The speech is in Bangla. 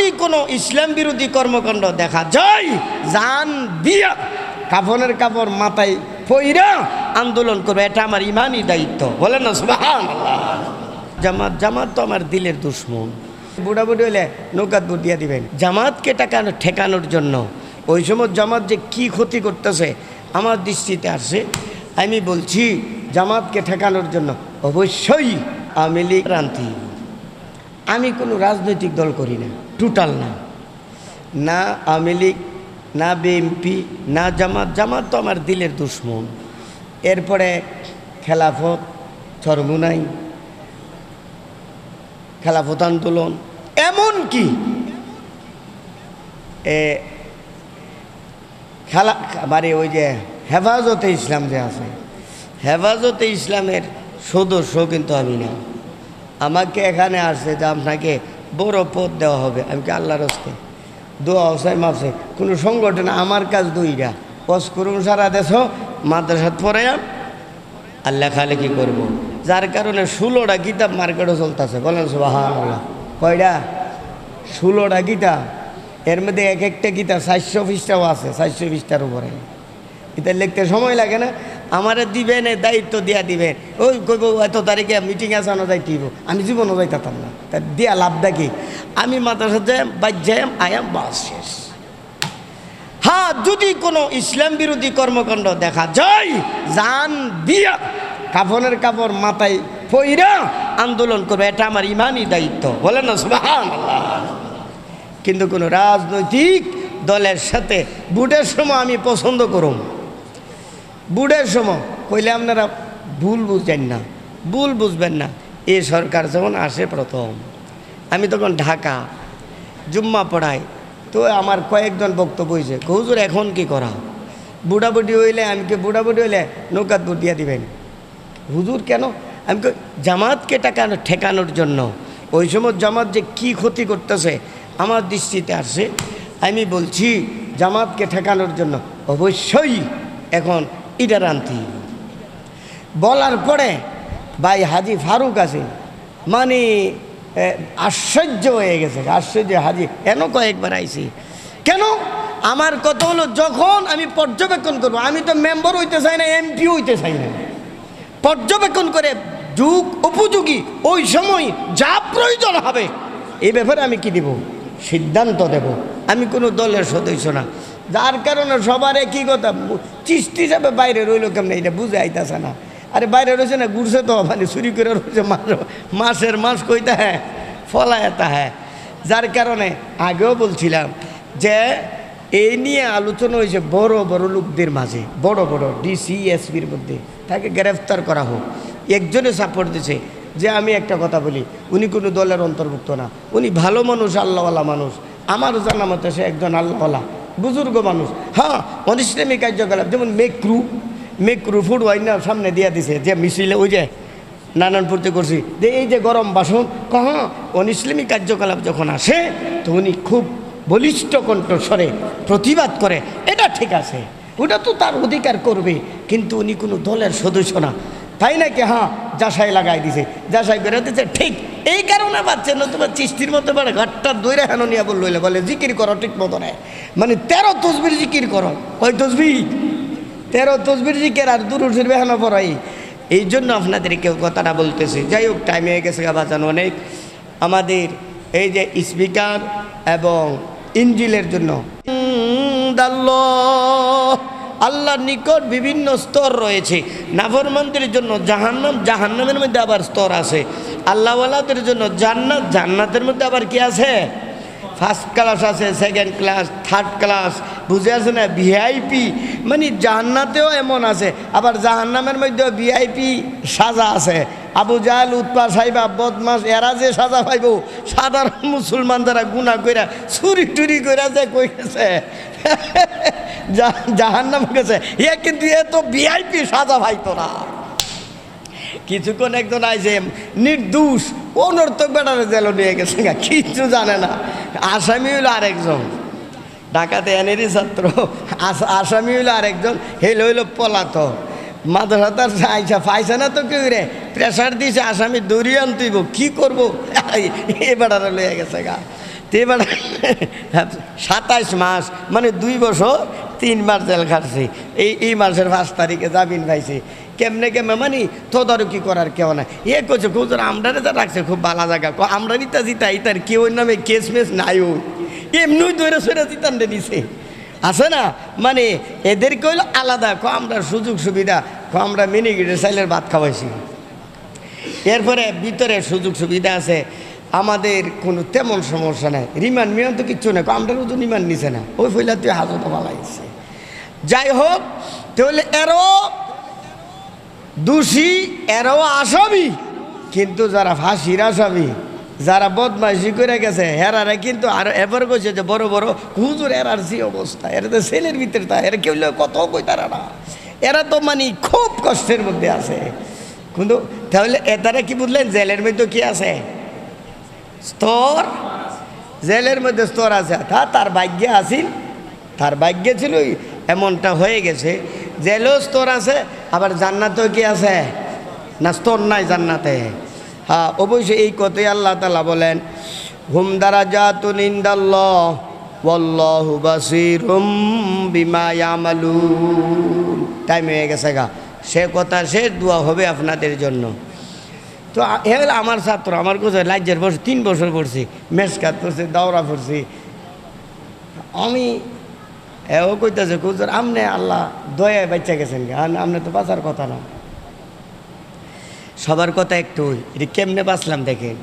যদি কোনো ইসলাম বিরোধী কর্মকাণ্ড দেখা যায়, জান দিয়া কাফনের কাপড় মাথায় পইরা আন্দোলন করবে, এটা আমার ইমানই দায়িত্ব। বলেন না সুবাহান জামাত জামাত তো আমার দিলের দুশ্মন। বুড়া বুড়ি হলে নৌকাত বুট দিয়ে দিবেন। জামাতকে টাকা ঠেকানোর জন্য, ওই সময় জামাত যে কি ক্ষতি করতেছে, আমার দৃষ্টিতে আসে। আমি বলছি, জামাতকে ঠেকানোর জন্য অবশ্যই আওয়ামী লীগ আমি কোনো রাজনৈতিক দল করি না। টোটাল না। না আওয়ামী লীগ, না বিএনপি না জামাত জামাত তো আমার দিলের দুশ্মন। এরপরে খেলাফত, চরমুনাই, খেলাফত আন্দোলন এমন কি এ খেলা মানে ওই যে হেফাজতে ইসলাম যে আছে, হেফাজতে ইসলামের সদস্য কিন্তু আমি না। আমাকে এখানে আসছে যে আপনাকে বড় পদ দেওয়া হবে। আমি কি আল্লাহর হস্তে? দোয়া হোসাই মাসে কোনো সংগঠন আমার কাজ দুইটা। পস করুন, সারা দেশ, মাদ্রাসাত পরে আর লেখালেখি করব। যার কারণে ষোলোটা কিতাব মার্কেটে চলতেছে। বলেন সুবাহান আল্লাহ কয়টা? ষোলোটা কিতাব। এর মধ্যে এক একটা কিতাব চারশো পৃষ্ঠাও আছে, চারশো পৃষ্ঠার উপরে। এটা লিখতে সময় লাগে না। আমারে দিবেন এই দায়িত্ব দিয়া দিবেন। ওই কইব, এত তারিখে মিটিং আছে, আনো যাই দিব আমি জীবনও যাইতাম না। তা দিয়া লাভ কি? আমি মাদ্রাসা যাই বাদ যাই আয়াম বাস শেষ। হ্যাঁ যদি কোনো ইসলাম বিরোধী কর্মকাণ্ড দেখা যায়, জান দিয়া কাফনের কাপড় মাথায় পইরা আন্দোলন করবে, এটা আমার ইমানই দায়িত্ব। বলেন না সুবাহান কিন্তু কোনো রাজনৈতিক দলের সাথে বুটের সময় আমি পছন্দ করুম। বুড়ের সময় কইলে আপনারা ভুল বুঝবেন না, ভুল বুঝবেন না। এ সরকার যখন আসে প্রথম। আমি তখন ঢাকা, জুম্মা পড়াই। তো আমার কয়েকজন বক্তব্য হয়েছে হুজুর এখন কি করা? বুড়াবুড়ি হইলে আমি কি, বুড়াবুড়ি হইলে নৌকাত বুট দিয়ে দিবেন। হুজুর কেন? আমি জামাতকে টাকানো, ঠেকানোর জন্য। ওই সময় জামাত যে কি ক্ষতি করতেছে, আমার দৃষ্টিতে আসে। আমি বলছি, জামাতকে ঠেকানোর জন্য অবশ্যই এখন ইটার আনতি। বলার পরে ভাই হাজি ফারুক আছে মানে আশ্চর্য হয়ে গেছে, আশ্চর্য হাজি, কেন কয়েকবার আইছি? কেন? আমার কথা হলো, যখন আমি পর্যবেক্ষণ করব, আমি তো মেম্বার হইতে চাই না, এমপি হইতে চাই না। পর্যবেক্ষণ করে যুগ উপযোগী, ওই সময় যা প্রয়োজন হবে এই ব্যাপারে আমি কি দিব? সিদ্ধান্ত দেব। আমি কোনো দলের সদস্য না। যার কারণে সবার একই কথা চিস্তি হিসাবে বাইরে রইল কেমন? এটা বুঝে আইতাছে না। আরে বাইরে রয়েছে না, ঘুরছে তো মানে চুরি করে রয়েছে মাস মাসের মাস কইতা হ্যাঁ ফলায়তা হ্যাঁ। যার কারণে আগেও বলছিলাম যে এই নিয়ে আলোচনা হয়েছে বড় বড় লোকদের মাঝে, বড় বড় ডিসি এসপির মধ্যে। তাকে গ্রেফতার করা হোক। একজনে সাপোর্ট দিছে যে আমি একটা কথা বলি, উনি কোনো দলের অন্তর্ভুক্ত না। উনি ভালো মানুষ, আল্লাহওয়ালা মানুষ। আমার জানা মতে সে একজন আল্লাহওয়ালা। বুজুর্গ মানুষ। হ্যাঁ অনিষ্টামী কার্যকলাপ, যেমন মেক্রু মেক্রু ফুড ওয়াইনার সামনে দিয়ে দিছে, যে মিছিলে ওই যে নানানপুরতে করছি। যে এই যে গরম বাসন, কহ অনিসলামী কার্যকলাপ যখন আসে, তো উনি খুব বলিষ্ঠ কণ্ঠস্বরে প্রতিবাদ করে, এটা ঠিক আছে, ওটা তো তার অধিকার করবে, কিন্তু উনি কোনো দলের সদস্য না। তাই নাকি? হ্যাঁ যাসাই লাগাই দিছে। যাসাই করে দিছে, ঠিক এই কারণে বাচ্চা না তোমার চিস্তির মতো মানে ঘাটটা দৈরা হেন নিয়ে বলল বলে, জিকির করো, ঠিক মতো নেয় মানে তেরো তসবির জিকির করো। ওই তসবি তেরো তসবির জিকির আর দুরুশের বেহানো পড়াই। এই জন্য আপনাদেরকে কথাটা বলতেছি। যাই হোক টাইম হয়ে গেছে বাঁচানো অনেক। আমাদের এই যে স্পিকার এবং ইঞ্জিলের জন্য। আল্লাহর নিকট বিভিন্ন স্তর রয়েছে। নাফরমানদের জন্য জাহান্নাম, জাহান্নামের মধ্যে আবার স্তর আছে। আল্লাহওয়ালাদের জন্য জান্নাত, জান্নাতের মধ্যে আবার কি আছে? ফার্স্ট ক্লাস আছে সেকেন্ড ক্লাস থার্ড ক্লাস বুঝে আছে না? ভিআইপি মানে জাহান্নাতেও এমন আছে, আবার জাহান্নামের মধ্যেও ভিআইপি সাজা আছে। আবু জাহাল উৎপা সাইবা বদমাস এরা যে সাজা পাইব, সাধারণ মুসলমান যারা গুণা কইরা চুরি টুরি কইরা যে কইছে জাহান্নাম গেছে। এ কিন্তু এ তো ভিআইপি সাজা ভাই তোরা কিছুক্ষণ একজন আইছে, নির্দোষ অনর্থক বেটারে জেল নিয়ে গেছে কিচ্ছু জানে না। আসামি হইল আরেকজন। ঢাকাতে এনেরই ছাত্র। আস- আসামি হইল আরেকজন, হেল হইল পলাতক। মাদ্রাসাতার আইসা পাইছে না তো কেউ রে? প্রেশার দিয়েছে আসামি দৌড়িয়ে আনতেইব, কি করব? এ বেটারে লইয়া গেছে গা। তো এবার সাতাইশ মাস মানে দুই বছর তিন মাস জেল খাটছি। এই এই মাসের পাঁচ তারিখে জামিন পাইছি। কেমনে কেমনে মানে? তদারকি করার কেউ না এ করছে খুচর আমরা যা রাখছে, খুব ভালো জায়গা। আমরা নিতা জিতা, ইতার কেউ নামে কেস মেস নাই ওই। এমনি দৈরা সৈরা জিতান দিছে আছে না? মানে এদেরকে হইল আলাদা। ক, আমরা সুযোগ সুবিধা। ক, আমরা মিনি মিনিগিটের চাইলের ভাত খাওয়াইছি। এরপরে ভিতরে সুযোগ সুবিধা আছে। আমাদের কোনো তেমন সমস্যা নাই। রিমান্ড মিয়ান তো কিচ্ছু নেই। আমরা তো রিমান্ড নিছে না। ওই ফইলা তুই হাজত বালাইছে যাই হোক তাহলে এরও দোষী এরও আসামি। কিন্তু যারা ফাঁসির আসামি, যারা বদমাইশি করে গেছে হেরারে কিন্তু আর এবার কইছে যে বড় বড় হুজুর, এরার যে অবস্থা, এরা তো ছেলের ভিতরে তা, এরা কেউ কত কই তারা না। এরা তো মানে খুব কষ্টের মধ্যে আছে। কিন্তু তাহলে এতারা কি বুঝলেন, জেলের মধ্যে কি আছে? স্তর? জেলের মধ্যে স্তর আছে। তা তার ভাগ্যে আসিল তার ভাগ্যে ছিল এমনটা হয়ে গেছে। জেলেও স্তর আছে, আবার জান্নাতেও কি আছে? না স্তর নাই জান্নাতে। হ্যাঁ অবশ্যই এই কথাই আল্লাহ তালা বলেন, হুম দ্বারা যা তু নিন্দাল্লাহ টাইম হয়ে গেছে গা। সে কথা শেষ দোয়া হবে আপনাদের জন্য। তো এ হলো আমার ছাত্র, আমার কোথায় লাজ্যের বছর তিন বছর পড়ছি, মেসকাত পড়ছি, দাওরা পড়ছি। আমি এও কইতেছে কুজুর আমনে আল্লাহ দয়ায় বাচ্চা গেছেন। আমনে তো বাঁচার কথা না সবার কথা একটু এটা কেমনে বাঁচলাম দেখেন